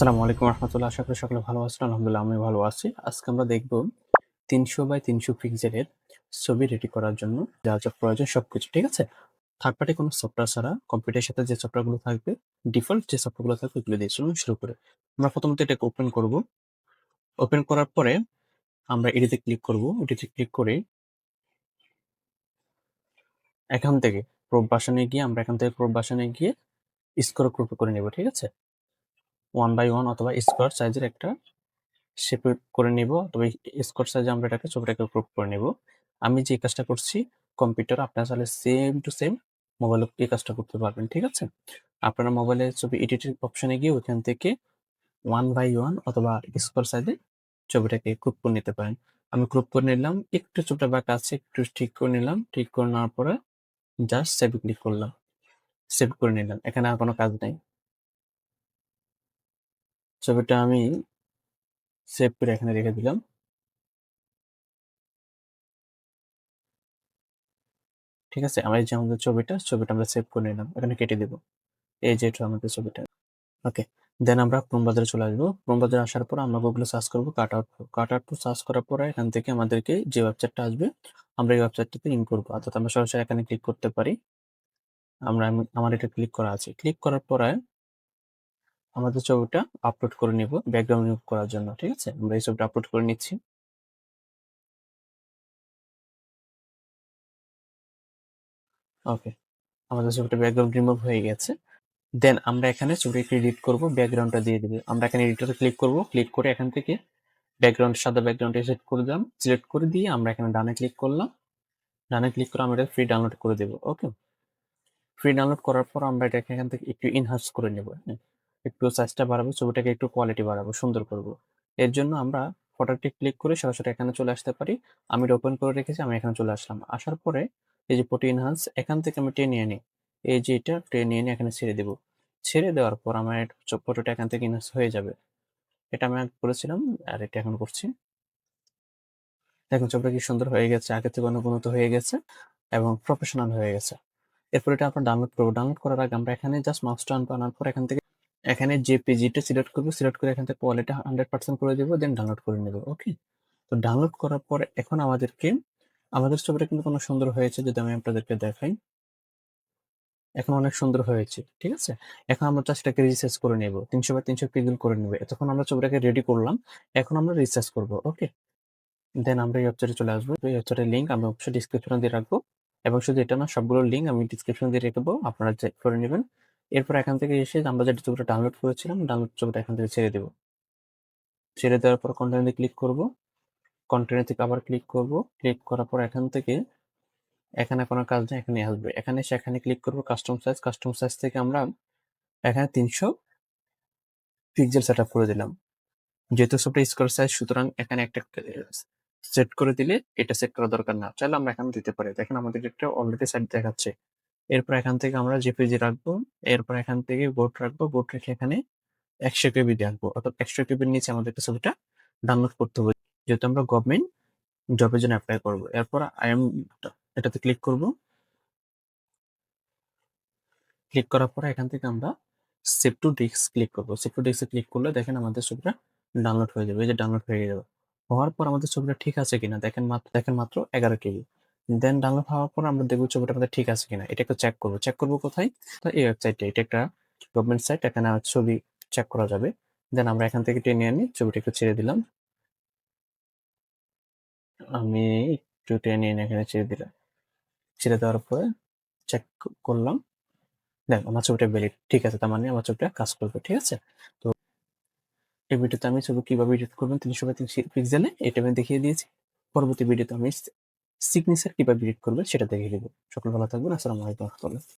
আসসালামু আলাইকুম রহমতুল্লাহ। আশা করি সকলে ভালো আছেন, আলহামদুলিল্লাহ আমি ভালো আছি। আজকে আমরা দেখব তিনশো বাই তিনশো পিক্সেলের ছবি রেডি করার জন্য যা যা প্রয়োজন সব কিছু ঠিক আছে? থার্ড পার্টি কোনো সফটওয়্যার ছাড়া কম্পিউটারের সাথে যে সফটওয়্যারগুলো থাকবে ডিফল্ট যে সফটওয়্যারগুলো থাকবে, ওগুলো দিয়ে চলুন শুরু করে। আমরা প্রথমত এটাকে ওপেন করব। ওপেন করার পরে আমরা এটিতে ক্লিক করব। এটিতে ক্লিক করে এখান থেকে প্রোব বাসনে গিয়ে, আমরা এখান থেকে প্রোব বাসনে গিয়ে স্কোর করে নেব, ঠিক আছে? ওয়ান বাই ওয়ান অথবা স্কোয়ার সাইজের একটা শেপ করে নিব তবে স্কোয়ার সাইজে আমরা এটাকে ছবিটাকে গ্রুপ করে নেব। আমি যে কাজটা করছি কম্পিউটার আপনার চাইলে সেম টু সেম মোবাইলে এই কাজটা করতে পারবেন, ঠিক আছে? আপনারা মোবাইলে ছবি এডিটিং অপশনে গিয়ে ওইখান থেকে ওয়ান বাই ওয়ান অথবা স্কোয়ার সাইজে ছবিটাকে গ্রুপ করে নিতে পারেন। আমি গ্রুপ করে নিলাম, একটু ছবিটা বাঁকা আছে একটু ঠিক করে নিলাম, ঠিক করে নেওয়ার পরে জাস্ট সেভ ক্লিক করলাম। সেভ করে নিলাম, এখানে আর কোনো কাজ নেই। ছবিটা আমি সেভ করে এখানে রেখে দিলাম। ঠিক আছে, আমার যে আমাদের ছবিটা ছবিটা আমরা সেভ করে নিলাম, এখানে কেটে দেব। এই যে এটা আমাদের ছবিটা। ওকে দেন আমরা ক্রোম বাজারে চলে আসব। ক্রোম বাজারে আসার পর আমরা গুগলে সার্চ করব cut out pro cut out pro search করার পরে এখান থেকে আমাদেরকে যে ওয়েবসাইটটা আসবে, আমরা এই ওয়েবসাইটটাতে লিঙ্ক করব। অর্থাৎ আমরা সরাসরি এখানে ক্লিক করতে পারি। আমরা আমার এটা ক্লিক করা আছে। ক্লিক করার পরে আমাদের ছবিটা আপলোড করে নেব ব্যাকগ্রাউন্ড রিমুভ করার জন্য, ঠিক আছে? আমরা এই ছবিটা আপলোড করে নিচ্ছি। ওকে আমাদের ছবিটা ব্যাকগ্রাউন্ড রিমুভ হয়ে গেছে। দেন আমরা এখানে ছবিটাকে এডিট করব ব্যাকগ্রাউন্ডটা দিয়ে দেবে। আমরা এখানে এডিটরে ক্লিক করব ক্লিক করে এখান থেকে ব্যাকগ্রাউন্ড সাদা ব্যাকগ্রাউন্ডে সেট করে দিলাম। সিলেক্ট করে দিয়ে আমরা এখানে ডানে ক্লিক করলাম। ডানে ক্লিক করে আমরা এটা ফ্রি ডাউনলোড করে দেবো ওকে ফ্রি ডাউনলোড করার পর আমরা এটাকে এখান থেকে একটু ইনহান্স করে নেব হ্যাঁ? একটু সাইজটা বাড়াবো, ছবিটাকে একটু কোয়ালিটি বাড়াবো, সুন্দর করব। এর জন্য আমরা ফটোটি ক্লিক করে সরাসরি এখানে চলে আসতে পারি। আমি এটা ওপেন করে রেখেছি, আমি এখানে চলে আসলাম। আসার পরে এই যে ফটো ইনহান্স এখান থেকে আমি টেনে নিই এই যে এটা টেনে নিয়ে এখানে ছেড়ে দেবো। ছেড়ে দেওয়ার পর আমার ফটোটা এখান থেকে ইনহান্স হয়ে যাবে। এটা আমি করেছিলাম, আর এটা এখন করছি। দেখুন, ছবিটা কি সুন্দর হয়ে গেছে, আগে থেকে উন্নত হয়ে গেছে এবং প্রফেশনাল হয়ে গেছে। এরপর এটা আমরা ডাউনলোড করব। ডাউনলোড করার আগে আমরা এখানে জাস্ট মাউসটা আনব আনার পর এখান থেকে এখানে যে পেজিটা সিলেক্ট করব সিলেক্ট করে এখান থেকে কোয়ালিটি হান্ড্রেড পার্সেন্ট করে দেবো দেন ডাউনলোড করে নেব ওকে তো ডাউনলোড করার পর এখন আমাদেরকে, আমাদের ছবিটা কিন্তু কোনো সুন্দর হয়েছে, যদি আমি আপনাদেরকে দেখাই। এখন অনেক সুন্দর হয়েছে, ঠিক আছে? এখন আমরা এটাকে রিসার্চ করে নেব, তিনশো বাই তিনশো পিক্সেল করে নেব। এতক্ষণ আমরা ছবিটাকে রেডি করলাম, এখন আমরা রিসার্চ করব ওকে দেন আমরা এই ওয়েবসাইটে চলে আসব, এই ওয়েবসাইটের লিঙ্ক আমি অবশ্যই ডিসক্রিপশনে দিয়ে রাখব। এবং শুধু এটা না সবগুলোর লিঙ্ক আমি ডিসক্রিপশনে দিয়ে রেখে দেবো, আপনারা চেক করে নেবেন। এরপর এখান থেকে এসে আমরা যেটা ছবিটা ডাউনলোড করেছিলাম ডাউনলোড ছবিটা এখান থেকে ছেড়ে দেবো। ছেড়ে দেওয়ার পর কন্টেন্টে ক্লিক করব। কন্টেন্ট থেকে আবার ক্লিক করব। ক্লিক করার পর এখান থেকে এখানে কোনো কাজ নেই, এখানে আসবে। এখানে সেখানে ক্লিক করব কাস্টম সাইজ কাস্টম সাইজ থেকে আমরা এখানে তিনশো পিক্সেল সেট করে দিলাম। যেহেতু সবটা স্কোয়ার সাইজ সুতরাং এখানে একটা সেট করে দিলে এটা সেট করা দরকার না। চাইলে আমরা এখানে দিতে পারি। দেখেন আমাদের একটা অলরেডি সাইড দেখাচ্ছে। এরপর এখান থেকে আমরা জেপিজি রাখব। এরপর এখান থেকে বোর্ড রাখব। বোর্ড রেখে এখানে একশো কেবি রাখব। অর্থাৎ একশো কেবির নিচে আমাদের ছবিটা ডাউনলোড করতে হবে। যেহেতু আমরা গভর্নমেন্ট জবের জন্য অ্যাপ্লাই করব। এরপর আই এম এটাতে ক্লিক করব। ক্লিক করার পরে এখান থেকে আমরা সেভ টু ডিস্ক ক্লিক করব। সেভ টু ডিস্কে ক্লিক করলে দেখেন আমাদের ছবিটা ডাউনলোড হয়ে যাবে। এই যে ডাউনলোড হয়ে যাবে হওয়ার পর আমাদের ছবিটা ঠিক আছে কিনা? দেখেন মাত্র দেখেন মাত্র এগারো কেবি। দেন ডাউনলোড হওয়ার পর আমরা দেখব ছবিটা আমাদের ঠিক আছে কিনা। এটা একটু চেক করব। চেক করব কোথায়? তো এই ওয়েবসাইটে এটা একটা গভর্নমেন্ট সাইট এখানে ছবি চেক করা যাবে। দেন আমরা এখান থেকে টেনে আনি ছবিটা একটু ছেড়ে দিলাম। আমি একটু টেনে এনে এখানে ছেড়ে দিলাম। ছেড়ে দেওয়ার পরে চেক করলাম। দেখ আমার ছবিটা ভ্যালিড ঠিক আছে, তার মানে আমার ছবিটা কাজ করবে, ঠিক আছে? তো এই ভিডিওতে আমি ছবি কীভাবে এডিট করবেন তিনশো বাই তিনশো পিক্সেলে এটা আমি দেখিয়ে দিয়েছি। পরবর্তী ভিডিওতে আমি সিগনেচার কীভাবে এডিট করবেন সেটা দেখে নেব সকল ভালো থাকবেন। আসসালামু আলাইকুম রহমতুল্লাহ।